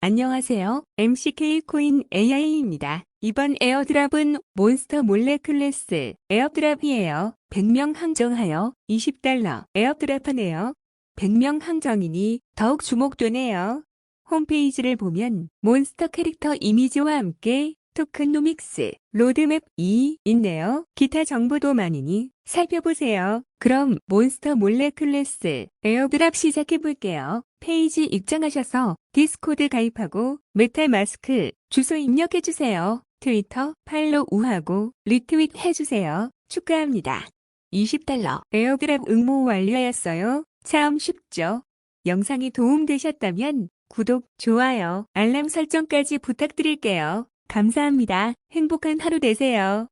안녕하세요. MCK 코인 AI입니다. 이번 에어드랍은 몬스터 몰래 클래스 에어드랍이에요. 100명 항정하여 20달러 에어드랍하네요. 100명 항정이니 더욱 주목되네요. 홈페이지를 보면 몬스터 캐릭터 이미지와 함께 토큰노믹스, 로드맵 2 있네요. 기타 정보도 많으니 살펴보세요. 그럼 몬스터 몰래 클래스 에어드랍 시작해 볼게요. 페이지 입장하셔서 디스코드 가입하고 메탈 마스크 주소 입력해 주세요. 트위터 팔로우 우하고 리트윗 해주세요. 축하합니다. 20달러 에어드랍 응모 완료하였어요. 참 쉽죠? 영상이 도움되셨다면 구독, 좋아요, 알람 설정까지 부탁드릴게요. 감사합니다. 행복한 하루 되세요.